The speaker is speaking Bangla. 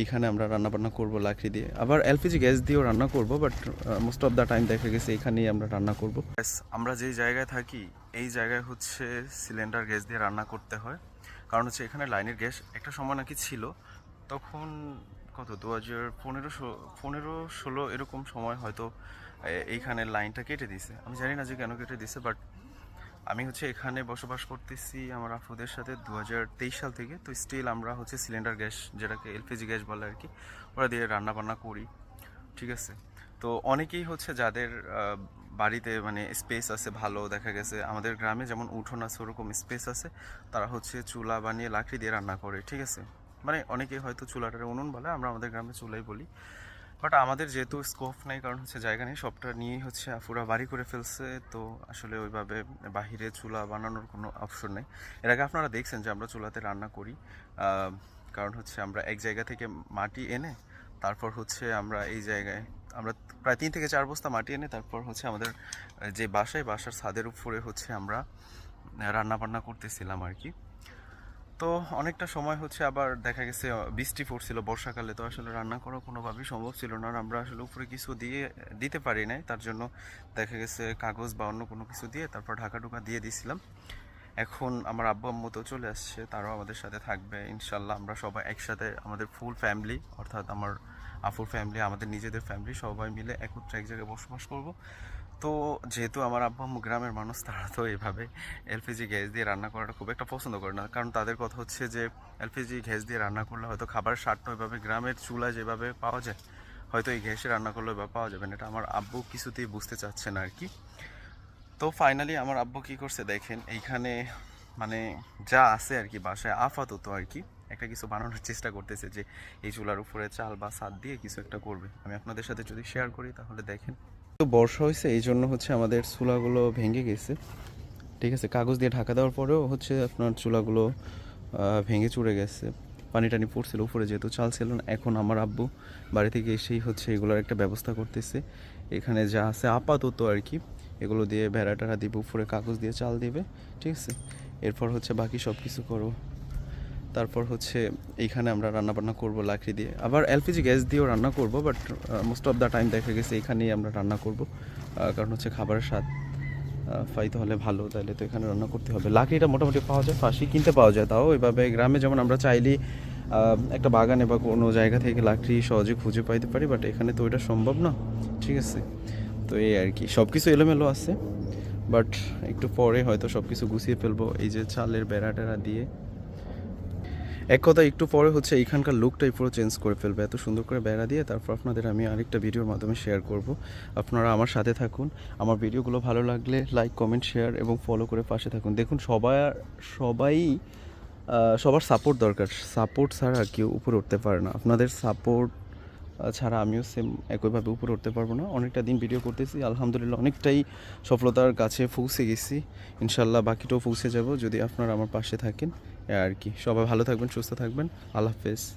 এইখানে আমরা রান্না বান্না করব লাকড়ি দিয়ে। আবার এলপিজি গ্যাস দিয়েও রান্না করব but most of the time দেখা গেছে এখানেই আমরা রান্না করব। আমরা যেই জায়গায় থাকি, এই জায়গায় হচ্ছে সিলিন্ডার গ্যাস দিয়ে রান্না করতে হয়। কারণ হচ্ছে এখানে লাইনের গ্যাস একটা সময় নাকি ছিল, তখন কত দু হাজার পনেরো পনেরো ষোলো এরকম সময় হয়তো এইখানে লাইনটা কেটে দিছে। আমি জানি না যে কেন কেটে দিছে বাট আমি হচ্ছে এখানে বসবাস করতেছি আমার আফুদের সাথে দু হাজার তেইশ সাল থেকে। তো স্টিল আমরা হচ্ছে সিলিন্ডার গ্যাস, যেটাকে এলপিজি গ্যাস বলে আর কি ওরা দিয়ে রান্না বান্না করি, ঠিক আছে? তো অনেকেই হচ্ছে যাদের বাড়িতে মানে স্পেস আছে ভালো, দেখা গেছে আমাদের গ্রামে যেমন উঠোন আছে ওরকম স্পেস আছে, তারা হচ্ছে চুলা বানিয়ে লাকড়ি দিয়ে রান্না করে, ঠিক আছে? মানে অনেকেই হয়তো চুলাটারে উনুন বলে, আমরা আমাদের গ্রামে চুলাই বলি। বাট আমাদের যেহেতু স্কোপ নাই, কারণ হচ্ছে জায়গা নেই, সবটা নিয়েই হচ্ছে পুরো বাড়ি করে ফেলছে, তো আসলে ওইভাবে বাহিরে চুলা বানানোর কোনো অপশন নেই। এর আগে আপনারা দেখছেন যে আমরা চুলাতে রান্না করি কারণ হচ্ছে আমরা এক জায়গা থেকে মাটি এনে, তারপর হচ্ছে আমরা এই জায়গায়, আমরা প্রায় তিন থেকে চার বস্তা মাটি এনে, তারপর হচ্ছে আমাদের যে বাসায়, বাসার ছাদের উপরে হচ্ছে আমরা রান্না বান্না করতেছিলাম আর কি। তো অনেকটা সময় হচ্ছে, আবার দেখা গেছে বৃষ্টি পড়ছিল বর্ষাকালে, তো আসলে রান্না করা কোনোভাবেই সম্ভব ছিল না আর আমরা আসলে উপরে কিছু দিয়ে, দিতে পারি নাই। তার জন্য দেখা গেছে কাগজ বা অন্য কোনো কিছু দিয়ে তারপর ঢাকা টুকা দিয়ে দিছিলাম। এখন আমার আব্বু আম্মু তো চলে আসছে, তারাও আমাদের সাথে থাকবে। ইনশাল্লাহ আমরা সবাই একসাথে আমাদের ফুল ফ্যামিলি অর্থাৎ আমার আফুর ফ্যামিলি আমাদের নিজেদের ফ্যামিলি সবাই মিলে একত্রে এক জায়গায় বসবাস করব। তো যেহেতু আমার আব্বু আম্মু গ্রামের মানুষ, তারা তো এভাবে এলপিজি গ্যাস দিয়ে রান্না করাটা খুব একটা পছন্দ করে না। কারণ তাদের কথা হচ্ছে যে এলপিজি গ্যাস দিয়ে রান্না করলে হয়তো খাবার স্বাদটা ওইভাবে গ্রামের চুলা যেভাবে পাওয়া যায়, হয়তো এই গ্যাসে রান্না করলে ওইভাবে পাওয়া যাবে না। এটা আমার আব্বু কিছুতেই বুঝতে চাচ্ছে না আর কি তো ফাইনালি আমার আব্বু কি করছে দেখেন, এইখানে মানে যা আছে আর কি বাসায়, আপাতত আর কি একটা কিছু বানানোর চেষ্টা করতেছে যে এই চুলার উপরে চাল বা সাদ দিয়ে কিছু একটা করবে। আমি আপনাদের সাথে যদি শেয়ার করি তাহলে দেখেন। তো বর্ষা হয়েছে, এই জন্য হচ্ছে আমাদের চুলাগুলো ভেঙে গেছে। ঠিক আছে, কাগজ দিয়ে ঢাকা দেওয়ার পরেও হচ্ছে আপনার চুলাগুলো ভেঙে চুড়ে গেছে। পানি টানি পড়ছিল, উপরে যেহেতু চাল ছিল না, এখন আমার আব্বু বাড়ি থেকে এসেই হচ্ছে এগুলোর একটা ব্যবস্থা করতেছে। এখানে যা আছে আপাতত আর কি, এগুলো দিয়ে ভেড়া টেড়া দিবে, উপরে কাগজ দিয়ে চাল দিবে। ঠিক আছে, এরপর হচ্ছে বাকি সব কিছু করব। তারপর হচ্ছে এইখানে আমরা রান্না বান্না করব লাকড়ি দিয়ে। আবার এলপিজি গ্যাস দিয়েও রান্না করব but most of the time দেখা গেছে এখানেই আমরা রান্না করব। কারণ হচ্ছে খাবারের স্বাদ পাইতে হলে ভালো, তাহলে তো এখানে রান্না করতে হবে। লাকড়িটা মোটামুটি পাওয়া যায়, ফাঁসি কিনতে পাওয়া যায় তাও। এভাবে গ্রামে যেমন আমরা চাইলেই একটা বাগানে বা কোনো জায়গা থেকে লাকড়ি সহজে খুঁজে পাইতে পারি বাট এখানে তো ওইটা সম্ভব না, ঠিক আছে? তো এই আর কি সব কিছু এলোমেলো আছে বাট একটু পরে হয়তো সব কিছু গুছিয়ে ফেলব। এই যে চালের বেড়া টেড়া দিয়ে এক কথা একটু পরে হচ্ছে এইখানকার লুকটাই পুরো চেঞ্জ করে ফেলবে। এত সুন্দর করে বেড়া দিয়ে তারপর আপনাদের আমি আরেকটা ভিডিওর মাধ্যমে শেয়ার করব। আপনারা আমার সাথে থাকুন। আমার ভিডিওগুলো ভালো লাগলে লাইক কমেন্ট শেয়ার এবং ফলো করে পাশে থাকুন। দেখুন সবাই সবাই সবার সাপোর্ট দরকার। সাপোর্ট ছাড়া কেউ উপরে উঠতে পারে না। আপনাদের সাপোর্ট ছাড়া আমিও সেম একইভাবে উপরে উঠতে পারব না। অনেকটা দিন ভিডিও করতেছি, আলহামদুলিল্লাহ অনেকটাই সফলতার কাছে পৌঁছে গেছি। ইনশাল্লাহ বাকিটাও পৌঁছে যাব যদি আপনারা আমার পাশে থাকেন। আর কি, সবাই ভালো থাকবেন, সুস্থ থাকবেন। আল্লাহ হাফেজ।